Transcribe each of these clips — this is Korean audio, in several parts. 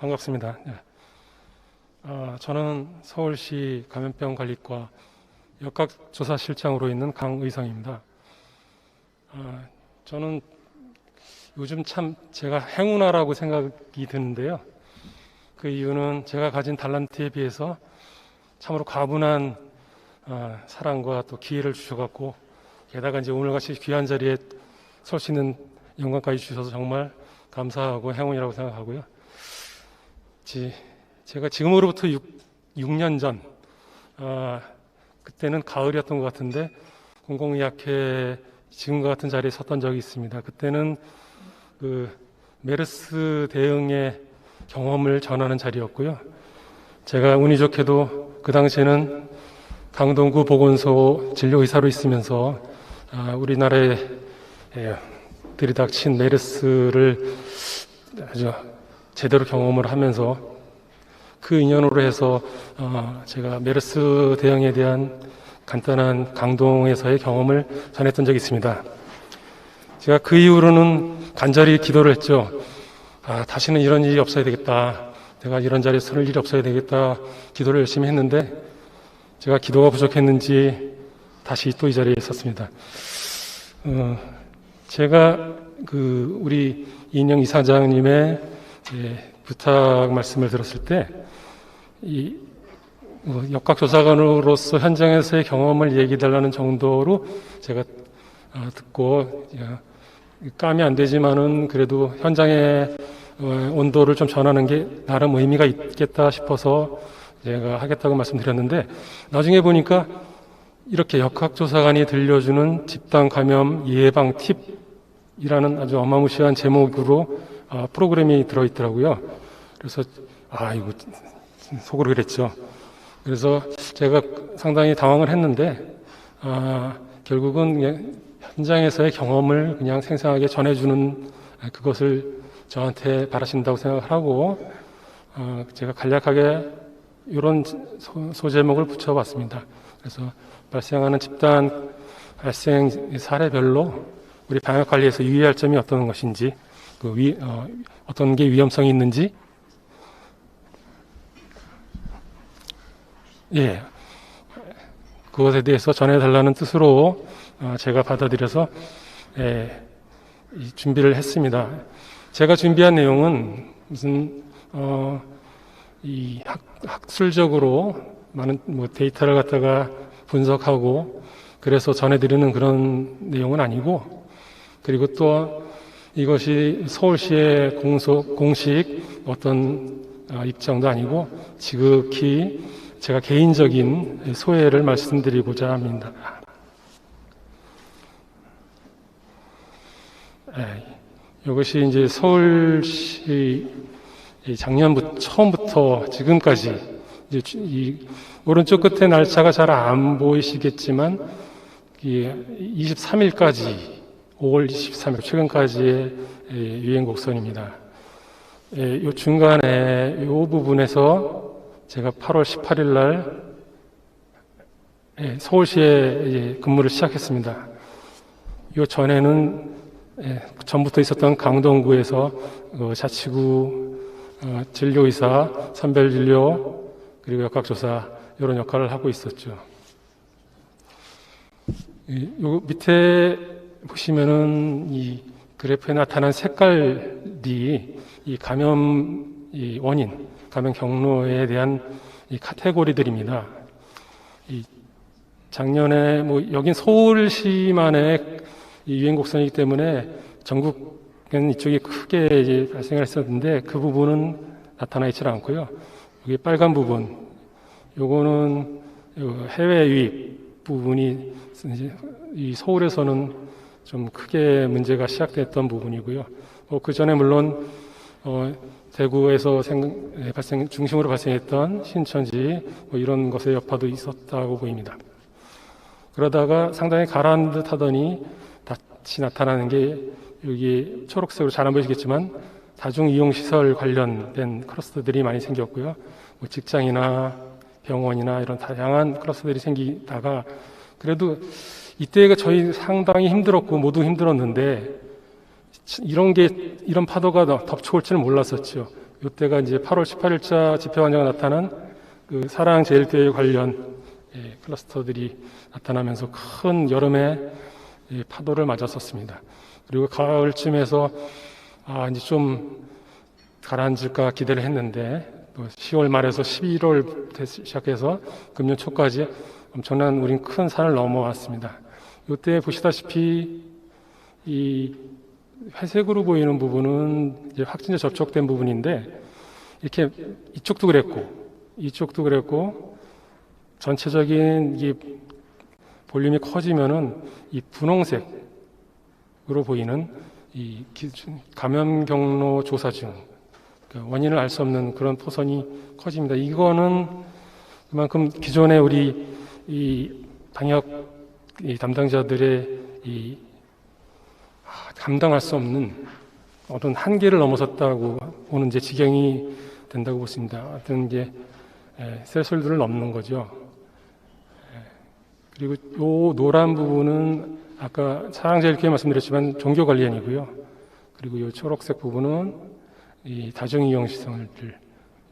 반갑습니다. 네. 아, 저는 서울시 감염병 관리과 역학조사실장으로 있는 강의성입니다. 아, 저는 요즘 참 제가 행운아라고 생각이 드는데요. 그 이유는 제가 가진 달란트에 비해서 참으로 과분한 아, 사랑과 또 기회를 주셔갖고 게다가 이제 오늘같이 귀한 자리에 설 수 있는 영광까지 주셔서 정말 감사하고 행운이라고 생각하고요. 지, 제가 지금으로부터 6, 6년 전, 아, 그때는 가을이었던 것 같은데, 공공의학회 지금과 같은 자리에 섰던 적이 있습니다. 그때는 그 메르스 대응의 경험을 전하는 자리였고요. 제가 운이 좋게도 그 당시에는 강동구 보건소 진료의사로 있으면서 아, 우리나라에 예, 들이닥친 메르스를 아주 제대로 경험을 하면서 그 인연으로 해서 어, 제가 메르스 대응에 대한 간단한 강동에서의 경험을 전했던 적이 있습니다. 제가 그 이후로는 간절히 기도를 했죠. 아, 다시는 이런 일이 없어야 되겠다. 내가 이런 자리에 서를 일이 없어야 되겠다. 기도를 열심히 했는데 제가 기도가 부족했는지 다시 또 이 자리에 섰습니다. 어, 제가 그 우리 이인영 이사장님의 이제 부탁 말씀을 들었을 때, 이 어, 역학조사관으로서 현장에서의 경험을 얘기해달라는 정도로 제가 어, 듣고 야, 감이 안 되지만은 그래도 현장의 어, 온도를 좀 전하는 게 나름 의미가 있겠다 싶어서 제가 하겠다고 말씀드렸는데 나중에 보니까 이렇게 역학조사관이 들려주는 집단 감염 예방 팁이라는 아주 어마무시한 제목으로 아, 프로그램이 들어있더라고요. 그래서 아 이거 속으로 그랬죠. 그래서 제가 상당히 당황을 했는데 아, 결국은 현장에서의 경험을 그냥 생생하게 전해주는 그것을 저한테 바라신다고 생각을 하고 어, 제가 간략하게 이런 소, 소제목을 붙여봤습니다. 그래서 발생하는 집단 발생 사례별로 우리 방역 관리에서 유의할 점이 어떤 것인지 그 위, 어, 어떤 게 위험성이 있는지 예 그것에 대해서 전해달라는 뜻으로 어, 제가 받아들여서 예, 이 준비를 했습니다. 제가 준비한 내용은 무슨 어, 이 학, 학술적으로 많은 뭐 데이터를 갖다가 분석하고 그래서 전해드리는 그런 내용은 아니고 그리고 또 이것이 서울시의 공소, 공식 어떤 어, 입장도 아니고 지극히 제가 개인적인 소회를 말씀드리고자 합니다. 예, 이것이 이제 서울시 작년부터 처음부터 지금까지 오른쪽 끝에 날짜가 잘 안 보이시겠지만 23일까지 5월 23일 최근까지의 유행 곡선입니다. 이 중간에 이 부분에서 제가 8월 18일 날 서울시에 근무를 시작했습니다. 이 전에는 전부터 있었던 강동구에서 어, 자치구 어, 진료의사, 선별진료 그리고 역학조사 이런 역할을 하고 있었죠. 요 밑에 보시면은 이 그래프에 나타난 색깔이 이 감염 이 원인, 감염 경로에 대한 이 카테고리들입니다. 이 작년에 뭐 여긴 서울시만의 이 유행 곡선이기 때문에 전국은 이쪽이 크게 발생을 했었는데 그 부분은 나타나 있지 않고요. 여기 빨간 부분, 요거는 해외 유입 부분이 이 서울에서는 좀 크게 문제가 시작됐던 부분이고요. 뭐그 전에 물론 어, 대구에서 생, 예, 발생 중심으로 발생했던 신천지 뭐 이런 것의 여파도 있었다고 보입니다. 그러다가 상당히 가라앉은 듯 하더니 다시 나타나는 게 여기 초록색으로 잘 안 보이시겠지만 다중 이용 시설 관련된 클러스터들이 많이 생겼고요. 뭐 직장이나 병원이나 이런 다양한 클러스터들이 생기다가 그래도 이때가 저희 상당히 힘들었고 모두 힘들었는데 이런 게 이런 파도가 덮쳐올 줄은 몰랐었죠. 이때가 이제 8월 18일자 집회 환자가 나타난 그 사랑 제일교회 관련 예, 클러스터들이 나타나면서 큰 여름의 예, 파도를 맞았었습니다. 그리고 가을쯤에서 아 이제 좀 가라앉을까 기대를 했는데 또 10월 말에서 11월 시작해서 금년 초까지 엄청난 우린 큰 산을 넘어왔습니다. 이때 보시다시피 이 회색으로 보이는 부분은 확진자 접촉된 부분인데 이렇게 이쪽도 그랬고 이쪽도 그랬고 전체적인 이 볼륨이 커지면은 이 분홍색으로 보이는 이 감염 경로 조사증 그 원인을 알 수 없는 그런 포선이 커집니다. 이거는 그만큼 기존에 우리 이 방역 이 담당자들의 이 아, 감당할 수 없는 어떤 한계를 넘어섰다고 보는 이제 지경이 된다고 보십니다. 어떤 이제 에, 셀솔들을 넘는 거죠. 에, 그리고 요 노란 부분은 아까 사랑제일교회 말씀드렸지만 종교 관련이고요. 그리고 요 초록색 부분은 이 다중이용 시설들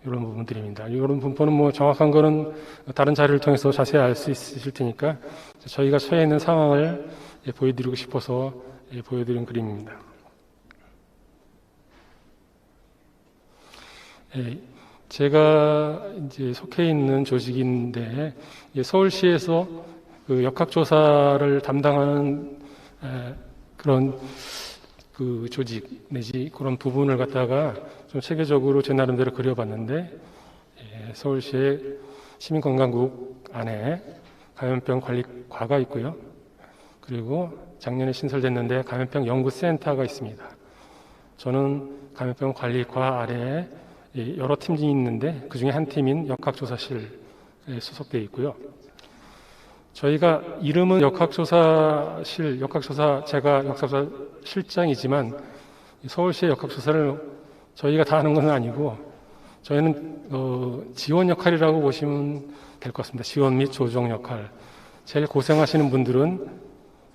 이런 부분들입니다. 이런 분포는 뭐 정확한 거는 다른 자료를 통해서 자세히 알 수 있으실 테니까 저희가 처해 있는 상황을 예, 보여드리고 싶어서 예, 보여드린 그림입니다. 예, 제가 이제 속해 있는 조직인데 예, 서울시에서 그 역학조사를 담당하는 에, 그런 그 조직 내지 그런 부분을 갖다가 좀 체계적으로 제 나름대로 그려봤는데 예, 서울시의 시민건강국 안에 감염병 관리과가 있고요. 그리고 작년에 신설됐는데 감염병 연구센터가 있습니다. 저는 감염병 관리과 아래에 이 여러 팀이 있는데 그 중에 한 팀인 역학조사실에 소속되어 있고요. 저희가 이름은 역학조사실, 역학조사 제가 역학조사 실장이지만 서울시의 역학조사를 저희가 다 하는 건 아니고 저희는 어, 지원 역할이라고 보시면 될 것 같습니다. 지원 및 조정 역할. 제일 고생하시는 분들은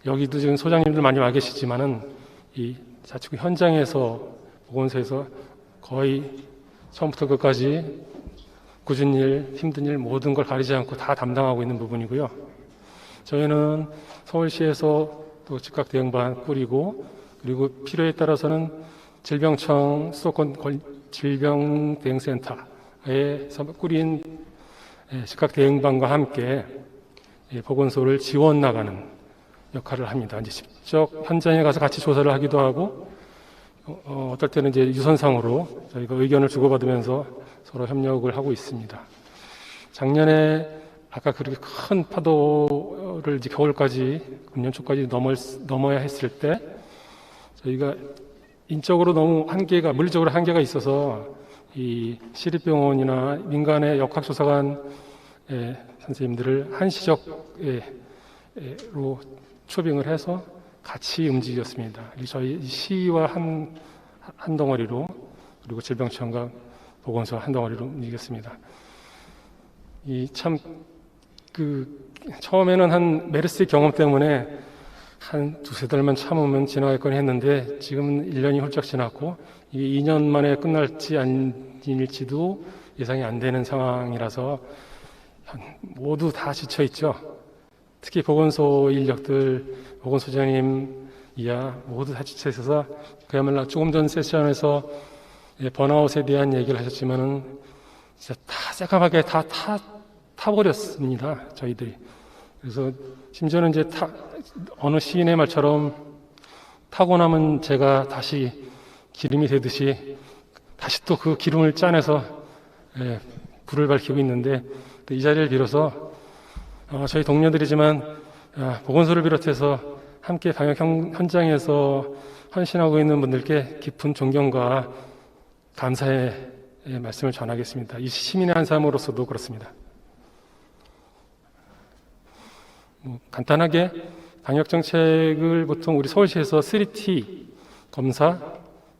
여기도 지금 소장님들 많이 와 계시지만은 이 자치구 현장에서 보건소에서 거의 처음부터 끝까지 굳은 일, 힘든 일 모든 걸 가리지 않고 다 담당하고 있는 부분이고요. 저희는 서울시에서 또 즉각 대응반 꾸리고 그리고 필요에 따라서는 질병청 수도권 권- 질병대응센터에서 꾸린 예, 즉각 대응반과 함께 예, 보건소를 지원 나가는 역할을 합니다. 이제 직접 현장에 가서 같이 조사를 하기도 하고 어, 어떨 때는 이제 유선상으로 저희가 의견을 주고받으면서 서로 협력을 하고 있습니다. 작년에 아까 그렇게 큰 파도를 이제 겨울까지 금년 초까지 넘어야 했을 때 저희가 인적으로 너무 한계가 물리적으로 한계가 있어서 이 시립병원이나 민간의 역학조사관 의 선생님들을 한시적으로 초빙을 해서 같이 움직였습니다. 이 저희 시와 한, 한 덩어리로 그리고 질병청과 보건소 한 덩어리로 움직였습니다. 이 참 그 처음에는 한 메르스 경험 때문에 한 두세 달만 참으면 지나갈건 했는데 지금은 1년이 훌쩍 지났고 이게 2년 만에 끝날지 아닐지도 예상이 안 되는 상황이라서 모두 다 지쳐 있죠. 특히 보건소 인력들, 보건소장님 이야 모두 다 지쳐 있어서 그야말로 조금 전 세션에서 예, 번아웃에 대한 얘기를 하셨지만은 진짜 다 새까맣게 다 타, 타버렸습니다. 저희들이. 그래서 심지어는 이제 타, 어느 시인의 말처럼 타고 나면 제가 다시 기름이 되듯이 다시 또 그 기름을 짜내서 예, 불을 밝히고 있는데 이 자리를 빌어서 어, 저희 동료들이지만 아, 보건소를 비롯해서 함께 방역 현- 현장에서 헌신하고 있는 분들께 깊은 존경과 감사의 예, 말씀을 전하겠습니다. 이 시민의 한 사람으로서도 그렇습니다. 뭐 간단하게 방역 정책을 보통 우리 서울시에서 3T 검사,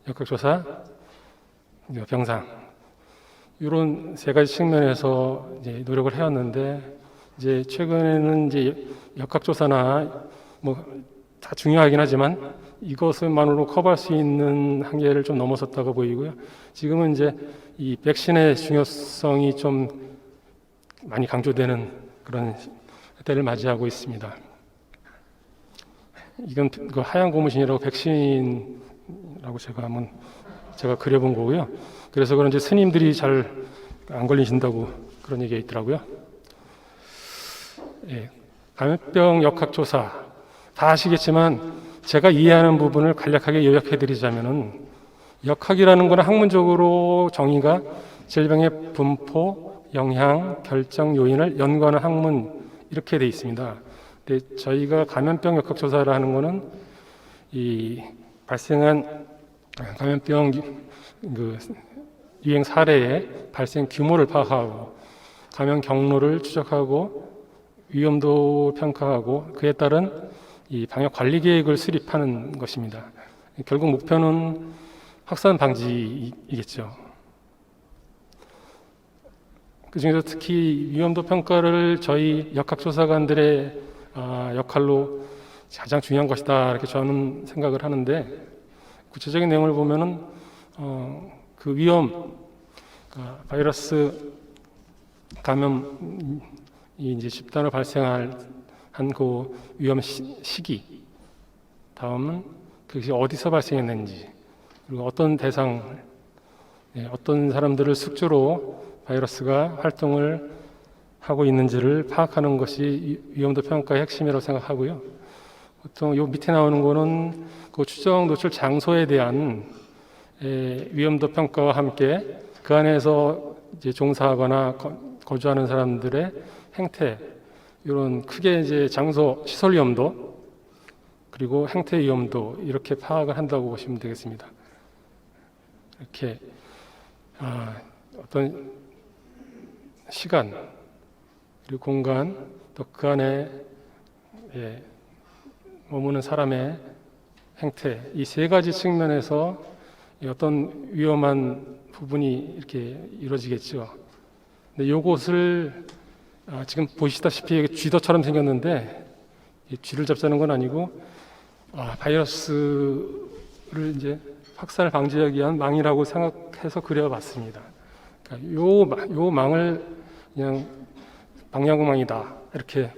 역학조사, 병상 이런 세 가지 측면에서 이제 노력을 해왔는데 이제 최근에는 이제 역학조사나 뭐 다 중요하긴 하지만 이것만으로 커버할 수 있는 한계를 좀 넘어섰다고 보이고요. 지금은 이제 이 백신의 중요성이 좀 많이 강조되는 그런 때를 맞이하고 있습니다. 이건 그 하얀 고무신이라고 백신이라고 제가 한번 제가 그려본 거고요. 그래서 그런지 스님들이 잘 안 걸리신다고 그런 얘기가 있더라고요. 예, 감염병 역학조사 다 아시겠지만 제가 이해하는 부분을 간략하게 요약해 드리자면은 역학이라는 것은 학문적으로 정의가 질병의 분포, 영향, 결정 요인을 연구하는 학문 이렇게 돼 있습니다. 근데 저희가 감염병 역학 조사를 하는 거는 이 발생한 감염병 그 유행 사례의 발생 규모를 파악하고 감염 경로를 추적하고 위험도 평가하고 그에 따른 이 방역 관리 계획을 수립하는 것입니다. 결국 목표는 확산 방지이겠죠. 그 중에서 특히 위험도 평가를 저희 역학조사관들의 아, 역할로 가장 중요한 것이다 이렇게 저는 생각을 하는데 구체적인 내용을 보면은 어, 그 위험, 그러니까 바이러스 감염이 이제 집단으로 발생할 한그 위험 시, 시기, 다음은 그것이 어디서 발생했는지, 그리고 어떤 대상, 예, 어떤 사람들을 숙주로 바이러스가 활동을 하고 있는지를 파악하는 것이 위험도 평가의 핵심이라고 생각하고요. 보통 요 밑에 나오는 거는 그 추정 노출 장소에 대한 에, 위험도 평가와 함께 그 안에서 이제 종사하거나 거, 거주하는 사람들의 행태 이런 크게 이제 장소 시설 위험도 그리고 행태 위험도 이렇게 파악을 한다고 보시면 되겠습니다. 이렇게 아, 어떤 시간 그리고 공간 또 그 안에 예, 머무는 사람의 행태 이 세 가지 측면에서 이 어떤 위험한 부분이 이렇게 이루어지겠죠. 근데 요것을 아, 지금 보시다시피 이게 쥐더처럼 생겼는데 이 쥐를 잡자는 건 아니고 아, 바이러스를 이제 확산을 방지하기 위한 망이라고 생각해서 그려봤습니다. 그러니까 요, 마- 요 망을 그냥 방향망이다. 이렇게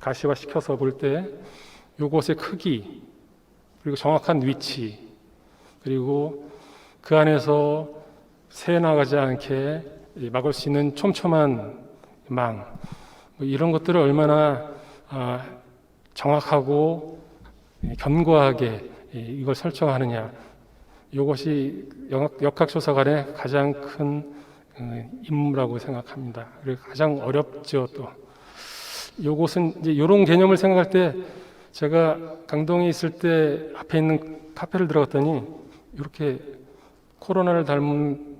가시화 시켜서 볼 때 요것의 크기 그리고 정확한 위치 그리고 그 안에서 새 나가지 않게 이 막을 수 있는 촘촘한 망, 뭐 이런 것들을 얼마나 아, 정확하고 예, 견고하게 이- 이걸 설정하느냐, 이것이 역학조사관의 가장 큰 어, 임무라고 생각합니다. 그리고 가장 어렵죠 또. 요것은 이제 이런 개념을 생각할 때 제가 강동에 있을 때 앞에 있는 카페를 들어갔더니 이렇게 코로나를 닮은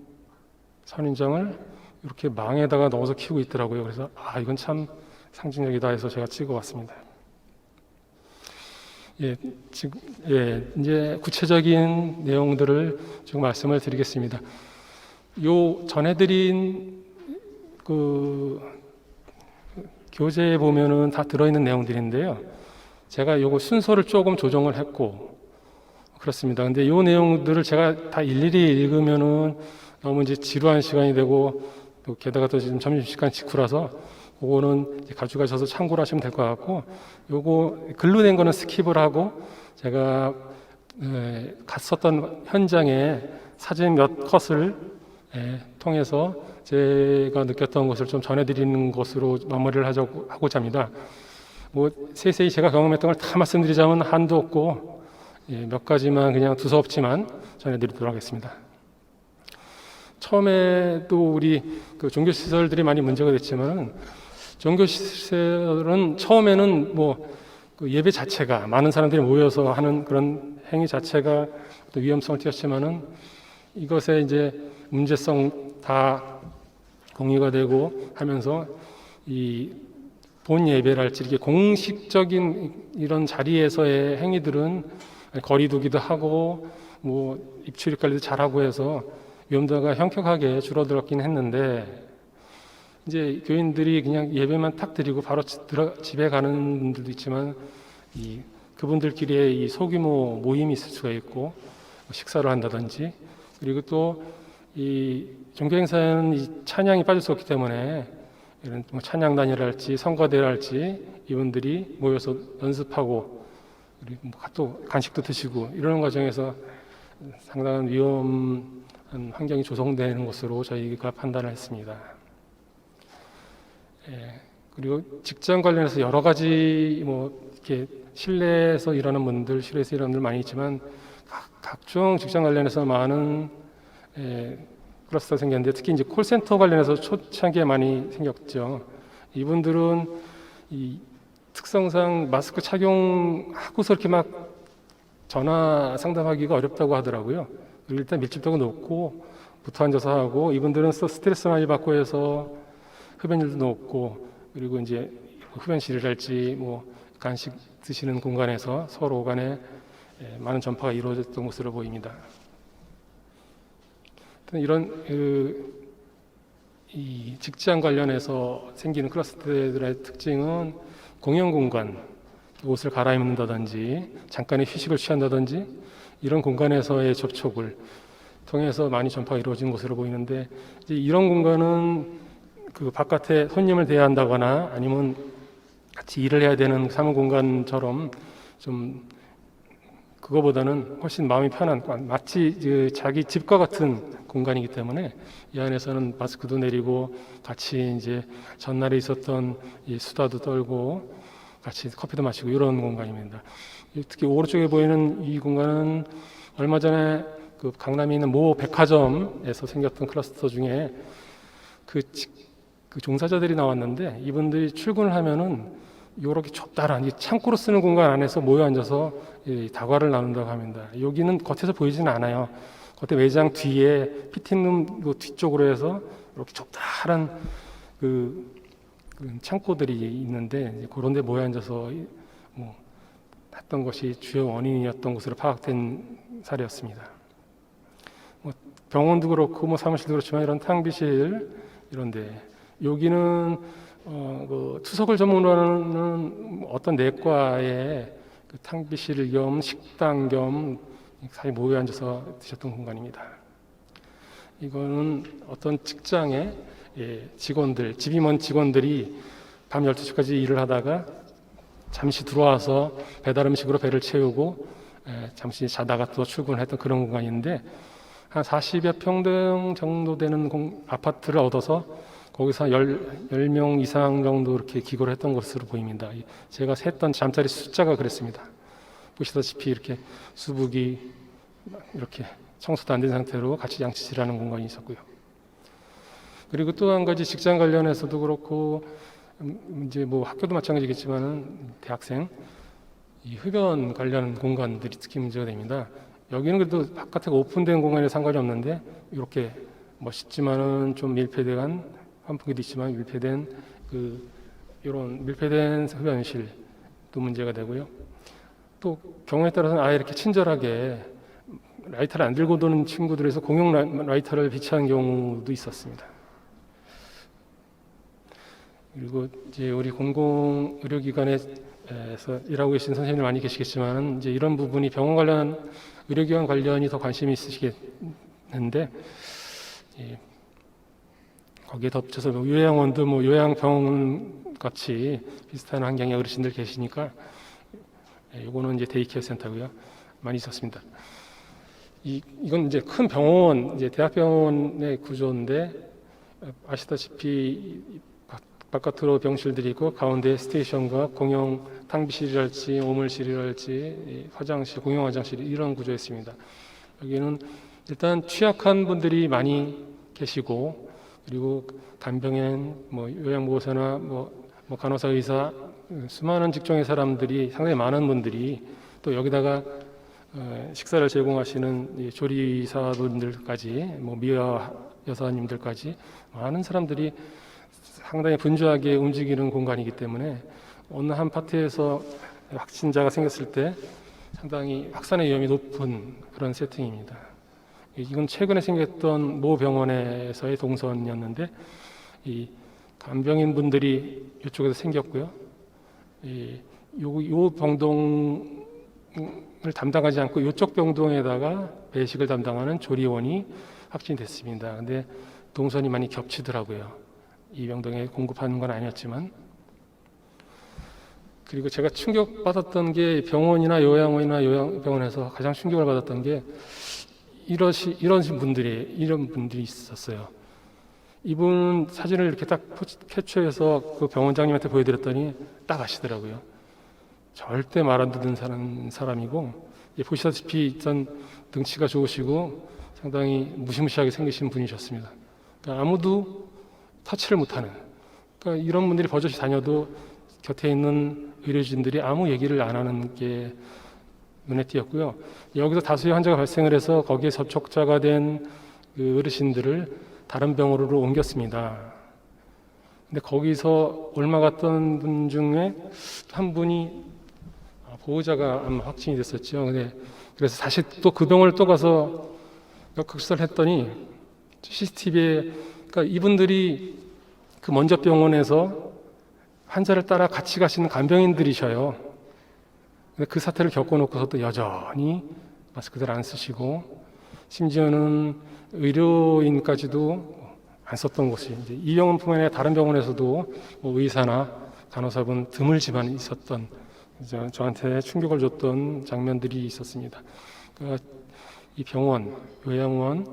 선인장을 이렇게 망에다가 넣어서 키우고 있더라고요. 그래서 아 이건 참 상징적이다 해서 제가 찍어왔습니다. 예, 지금 예 이제 구체적인 내용들을 좀 말씀을 드리겠습니다. 요 전해드린 그 교재에 보면은 다 들어있는 내용들인데요. 제가 요거 순서를 조금 조정을 했고 그렇습니다. 근데 요 내용들을 제가 다 일일이 읽으면은 너무 이제 지루한 시간이 되고 또 게다가 또 지금 점심시간 직후라서 그거는 가져가셔서 참고를 하시면 될 것 같고 요거 글로 된 거는 스킵을 하고 제가 에, 갔었던 현장에 사진 몇 컷을 에, 통해서 제가 느꼈던 것을 좀 전해드리는 것으로 마무리를 하고자 합니다. 뭐 세세히 제가 경험했던 걸 다 말씀드리자면 한도 없고 예, 몇 가지만 그냥 두서없지만 전해드리도록 하겠습니다. 처음에도 우리 그 종교 시설들이 많이 문제가 됐지만은 종교 시설은 처음에는 뭐 그 예배 자체가 많은 사람들이 모여서 하는 그런 행위 자체가 또 위험성을 띄었지만은 이것에 이제 문제성 다 공유가 되고 하면서 이 본 예배랄지 이렇게 공식적인 이런 자리에서의 행위들은 거리두기도 하고 뭐 입출입 관리도 잘하고 해서 위험도가 현격하게 줄어들었긴 했는데 이제 교인들이 그냥 예배만 탁 드리고 바로 집에 가는 분들도 있지만 이 그분들끼리의 이 소규모 모임이 있을 수가 있고 뭐 식사를 한다든지 그리고 또 이 종교 행사에는 이 찬양이 빠질 수 없기 때문에 이런 뭐 찬양단이랄지 성가대랄지 이분들이 모여서 연습하고 그리고 뭐또 간식도 드시고 이러는 과정에서 상당한 위험한 환경이 조성되는 것으로 저희가 판단을 했습니다. 예, 그리고 직장 관련해서 여러 가지 뭐 이렇게 실내에서 일하는 분들, 실내에서 일하는 분들 많이 있지만 각, 각종 직장 관련해서 많은 예, 클러스터가 생겼는데 특히 이제 콜센터 관련해서 초창기에 많이 생겼죠. 이분들은 이 특성상 마스크 착용하고서 이렇게 막 전화 상담하기가 어렵다고 하더라고요. 일단 밀집도가 높고 붙어 앉아서 하고 이분들은 또 스트레스 많이 받고 해서 흡연율도 높고 그리고 이제 흡연실이랄지 뭐 간식 드시는 공간에서 서로 간에 예, 많은 전파가 이루어졌던 것으로 보입니다. 이런 그, 이 직장 관련해서 생기는 클러스터들의 특징은 공용 공간, 옷을 갈아입는다든지 잠깐의 휴식을 취한다든지 이런 공간에서의 접촉을 통해서 많이 전파가 이루어진 것으로 보이는데 이런 공간은 그 바깥에 손님을 대한다거나 아니면 같이 일을 해야 되는 사무 공간처럼 좀 그거보다는 훨씬 마음이 편한 마치 그 자기 집과 같은 공간이기 때문에 이 안에서는 마스크도 내리고 같이 이제 전날에 있었던 이 수다도 떨고 같이 커피도 마시고 이런 공간입니다. 특히 오른쪽에 보이는 이 공간은 얼마 전에 그 강남에 있는 모 백화점에서 생겼던 클러스터 중에 그, 지- 그 종사자들이 나왔는데 이분들이 출근을 하면은 이렇게 좁다란 이 창고로 쓰는 공간 안에서 모여 앉아서 이 다과를 나눈다고 합니다. 여기는 겉에서 보이지는 않아요. 겉에 매장 뒤에 피팅룸 그 뒤쪽으로 해서 이렇게 좁다란 그, 그 창고들이 있는데 그런 데 모여 앉아서 이- 뭐 했던 것이 주요 원인이었던 것으로 파악된 사례였습니다. 뭐 병원도 그렇고 뭐 사무실도 그렇지만 이런 탕비실 이런데 여기는 어, 그 투석을 전문으로 하는 어떤 내과의 그 탕비실 겸 식당 겸 사이 모여 앉아서 드셨던 공간입니다. 이거는 어떤 직장의 예, 직원들, 집이 먼 직원들이 밤 12시까지 일을 하다가 잠시 들어와서 배달 음식으로 배를 채우고 예, 잠시 자다가 또 출근했던 그런 공간인데 한 40여 평등 정도 되는 공- 아파트를 얻어서 거기서 한 10, 명 이상 정도 이렇게 기거를 했던 것으로 보입니다. 이- 제가 셌던 잠자리 숫자가 그랬습니다. 보시다시피 이렇게 수북이 이렇게 청소도 안 된 상태로 같이 양치질하는 공간이 있었고요. 그리고 또 한 가지 직장 관련해서도 그렇고 음, 이제 뭐 학교도 마찬가지겠지만은 대학생 이 흡연 관련 공간들이 특히 문제가 됩니다. 여기는 그래도 바깥에 오픈된 공간에 상관이 없는데 이렇게 멋있지만은 좀 밀폐된 환풍기도 있지만 밀폐된 그 이런 밀폐된 흡연실도 문제가 되고요. 또 경우에 따라서는 아예 이렇게 친절하게 라이터를 안 들고 도는 친구들에서 공용 라- 라이터를 비치한 경우도 있었습니다. 그리고 이제 우리 공공 의료기관에서 일하고 계신 선생님들 많이 계시겠지만 이제 이런 부분이 병원 관련 의료기관 관련이 더 관심이 있으시겠는데 예, 거기에 덧붙여서 뭐 요양원도 뭐 요양병원 같이 비슷한 환경의 어르신들 계시니까 예, 요거는 이제 데이케어 센터고요 많이 있었습니다. 이 이건 이제 큰 병원 이제 대학병원의 구조인데 어, 아시다시피 바- 바깥으로 병실들이 있고 가운데 스테이션과 공용 탕비실이랄지 오물실이랄지 이 화장실 공용 화장실 이런 구조였습니다. 여기는 일단 취약한 분들이 많이 계시고 그리고 간병인 뭐 요양보호사나 뭐, 뭐 간호사 의사 수많은 직종의 사람들이 상당히 많은 분들이 또 여기다가 어, 식사를 제공하시는 이 조리사분들까지 뭐 미화 여사님들까지 많은 사람들이 상당히 분주하게 움직이는 공간이기 때문에 어느 한 파트에서 확진자가 생겼을 때 상당히 확산의 위험이 높은 그런 세팅입니다. 이건 최근에 생겼던 모 병원에서의 동선이었는데 이 간병인 분들이 이쪽에서 생겼고요. 이 요, 요 병동 담당하지 않고 이쪽 병동에다가 배식을 담당하는 조리원이 확진됐습니다. 근데 동선이 많이 겹치더라고요. 이 병동에 공급하는 건 아니었지만 그리고 제가 충격받았던 게 병원이나 요양원이나 요양병원에서 가장 충격을 받았던 게 이러시 이런 분들이 이런 분들이 있었어요. 이분 사진을 이렇게 딱 포- 캡처해서 그 병원장님한테 보여드렸더니 딱 아시더라고요. 절대 말 안 듣는 사람, 사람이고 예, 보시다시피 일단 등치가 좋으시고 상당히 무시무시하게 생기신 분이셨습니다. 그러니까 아무도 터치를 못하는 그러니까 이런 분들이 버젓이 다녀도 곁에 있는 의료진들이 아무 얘기를 안 하는 게 눈에 띄었고요. 여기서 다수의 환자가 발생을 해서 거기에 접촉자가 된 그 어르신들을 다른 병원으로 옮겼습니다. 근데 거기서 얼마 갔던 분 중에 한 분이 아, 보호자가 아마 확진이 됐었죠. 근데 그래서 다시 또 그 병원을 또 가서 역학수사를 했더니 CCTV에 그러니까 이분들이 그 먼저 병원에서 환자를 따라 같이 가시는 간병인들이셔요. 근데 그 사태를 겪어놓고서도 여전히 마스크들 안 쓰시고 심지어는 의료인까지도 안 썼던 곳이 이제 이 병원뿐만 아니라 다른 병원에서도 뭐 의사나 간호사분 드물지만 있었던 저한테 충격을 줬던 장면들이 있었습니다. 그러니까 이 병원, 요양원,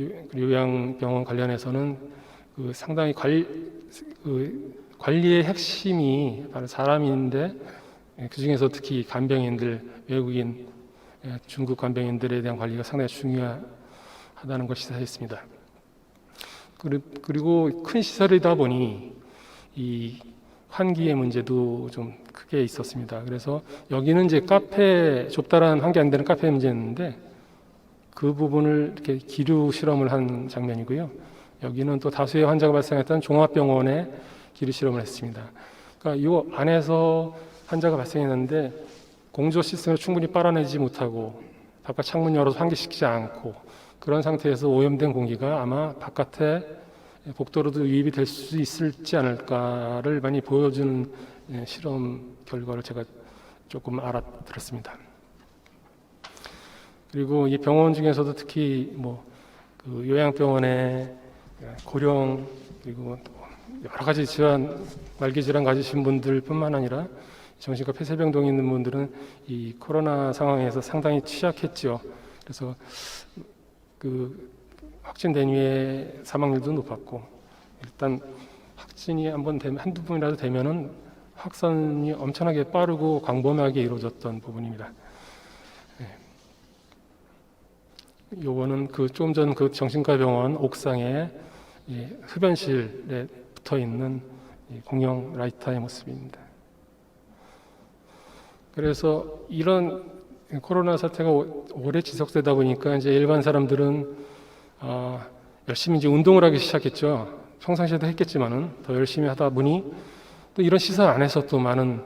요- 요양병원 관련해서는 그 상당히 관리, 그 관리의 핵심이 바로 사람인데 그 중에서 특히 간병인들, 외국인, 예, 중국 간병인들에 대한 관리가 상당히 중요하다는 걸 시사했습니다. 그리- 그리고 큰 시설이다 보니 이 환기의 문제도 좀 크게 있었습니다. 그래서 여기는 이제 카페 좁다란 환기 안 되는 카페 문제였는데 그 부분을 이렇게 기류 실험을 한 장면이고요. 여기는 또 다수의 환자가 발생했던 종합병원에 기류 실험을 했습니다. 그러니까 이 안에서 환자가 발생했는데 공조 시스템을 충분히 빨아내지 못하고 바깥 창문 열어서 환기시키지 않고 그런 상태에서 오염된 공기가 아마 바깥에 복도로도 유입이 될 수 있을지 않을까를 많이 보여주는 예, 실험 결과를 제가 조금 알아들었습니다. 그리고 이 병원 중에서도 특히 뭐 그 요양병원에 고령 그리고 여러 가지 질환 말기 질환 가지신 분들뿐만 아니라 정신과 폐쇄병동에 있는 분들은 이 코로나 상황에서 상당히 취약했죠. 그래서 그 확진된 후에 사망률도 높았고 일단 확진이 한번 되면 한두 분이라도 되면은 확산이 엄청나게 빠르고 광범위하게 이루어졌던 부분입니다. 네. 요거는 그 조금 전 그 정신과 병원 옥상에 이 흡연실에 붙어 있는 이 공영 라이터의 모습입니다. 그래서 이런 코로나 사태가 오- 오래 지속되다 보니까 이제 일반 사람들은 아, 열심히 이제 운동을 하기 시작했죠. 평상시에도 했겠지만은 더 열심히 하다 보니 또 이런 시설 안에서 또 많은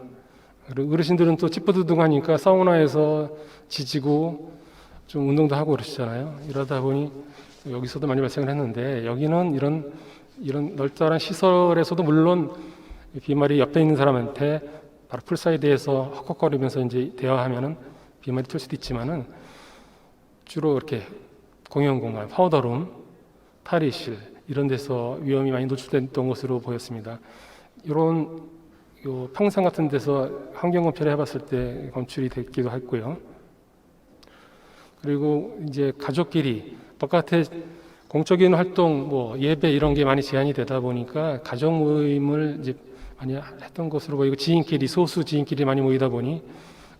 어르신들은 또 찌뿌드둥하니까 사우나에서 지지고 좀 운동도 하고 그러시잖아요. 이러다 보니 여기서도 많이 발생을 했는데 여기는 이런 이런 널널한 시설에서도 물론 비말이 옆에 있는 사람한테 바로 풀사이드에서 헉헉거리면서 이제 대화하면은 비말이 튈 수도 있지만은 주로 이렇게 공용 공간, 파우더룸, 탈의실 이런 데서 위험이 많이 노출됐던 것으로 보였습니다. 이런 요 평상 같은 데서 환경 검출을 해봤을 때 검출이 됐기도 했고요. 그리고 이제 가족끼리 바깥에 공적인 활동, 뭐 예배 이런 게 많이 제한이 되다 보니까 가족 모임을 이제 많이 했던 것으로 보이고 지인끼리 소수 지인끼리 많이 모이다 보니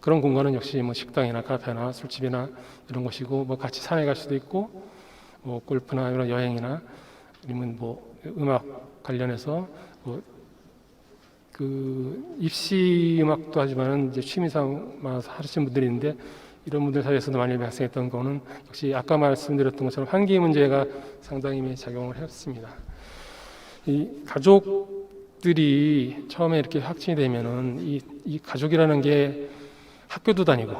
그런 공간은 역시 뭐 식당이나 카페나 술집이나 이런 곳이고 뭐 같이 산에 갈 수도 있고 뭐 골프나 이런 여행이나 아니면 뭐 음악 관련해서 뭐 그 입시 음악도 하지만은 이제 취미 삼아 하시는 분들이 있는데 이런 분들 사이에서도 많이 발생했던 거는 역시 아까 말씀드렸던 것처럼 환기 문제가 상당히 작용을 했습니다. 이 가족 들이 처음에 이렇게 확진이 되면은 이, 이 가족이라는 게 학교도 다니고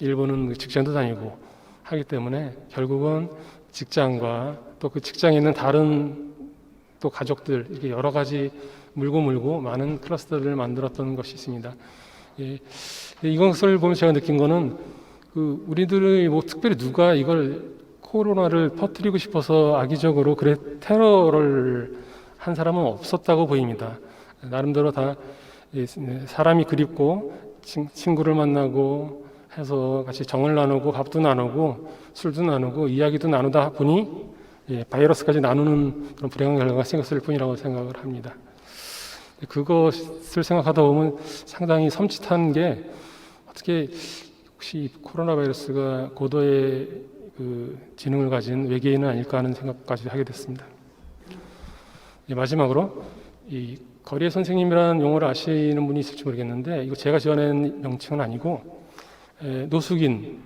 일본은 직장도 다니고 하기 때문에 결국은 직장과 또 그 직장에 있는 다른 또 가족들 이렇게 여러 가지 물고 물고 많은 클러스터를 만들었던 것이 있습니다. 예, 이것을 보면 제가 느낀 거는 그 우리들의 뭐 특별히 누가 이걸 코로나를 퍼뜨리고 싶어서 악의적으로 그래 테러를 한 사람은 없었다고 보입니다. 나름대로 다이 사람이 그립고 친- 친구를 만나고 해서 같이 정을 나누고 밥도 나누고 술도 나누고 이야기도 나누다 보니 예, 바이러스까지 나누는 그런 불행한 결과가 생겼을 뿐이라고 생각을 합니다. 그것을 생각하다 보면 상당히 섬찟한 게 어떻게 혹시 코로나 바이러스가 고도의 그 지능을 가진 외계인은 아닐까 하는 생각까지 하게 됐습니다. 예, 마지막으로 이 거리의 선생님이라는 용어를 아시는 분이 있을지 모르겠는데 이거 제가 지어낸 명칭은 아니고 에, 노숙인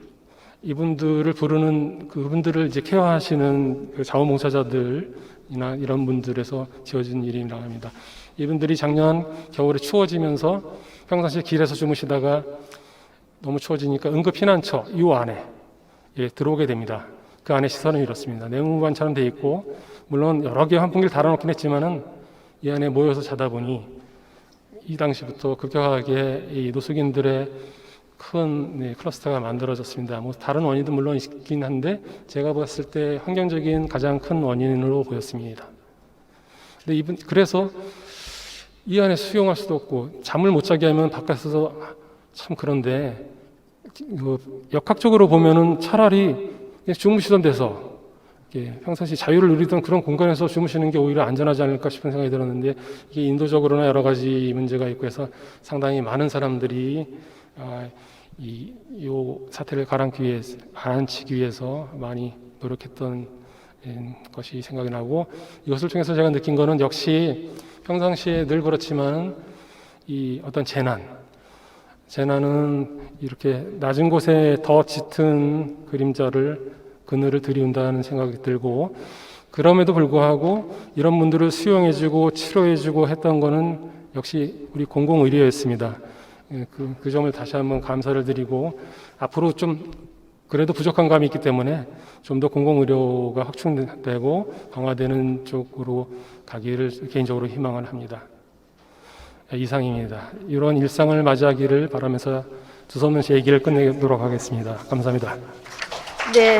이분들을 부르는 그분들을 이제 케어하시는 그 자원봉사자들이나 이런 분들에서 지어진 이름이라고 합니다. 이분들이 작년 겨울에 추워지면서 평상시에 길에서 주무시다가 너무 추워지니까 응급避난처 이 안에 예, 들어오게 됩니다. 그 안에 시설은 이렇습니다. 내무반처럼 돼 있고 물론 여러 개 환풍기를 달아놓긴 했지만은 이 안에 모여서 자다 보니 이 당시부터 급격하게 이 노숙인들의 큰 네, 클러스터가 만들어졌습니다. 뭐 다른 원인도 물론 있긴 한데 제가 봤을 때 환경적인 가장 큰 원인으로 보였습니다. 근데 이분 그래서 이 안에 수용할 수도 없고 잠을 못 자게 하면 바깥에서 참 그런데 그 역학적으로 보면은 차라리 주무시던 데서 이렇게 평상시 자유를 누리던 그런 공간에서 주무시는 게 오히려 안전하지 않을까 싶은 생각이 들었는데 이게 인도적으로나 여러 가지 문제가 있고 해서 상당히 많은 사람들이 아, 이, 요 사태를 가라앉기 위해서, 가라앉히기 위해서 많이 노력했던 음, 것이 생각이 나고 이것을 통해서 제가 느낀 거는 역시 평상시에 늘 그렇지만 이 어떤 재난, 재난은 이렇게 낮은 곳에 더 짙은 그림자를 그늘을 들이운다는 생각이 들고 그럼에도 불구하고 이런 분들을 수용해주고 치료해주고 했던 거는 역시 우리 공공의료였습니다. 예, 그, 그 점을 다시 한번 감사를 드리고 앞으로 좀 그래도 부족한 감이 있기 때문에 좀 더 공공의료가 확충되고 강화되는 쪽으로 가기를 개인적으로 희망을 합니다. 예, 이상입니다. 이런 일상을 맞이하기를 바라면서 두서없는 제 얘기를 끝내도록 하겠습니다. 감사합니다. 네.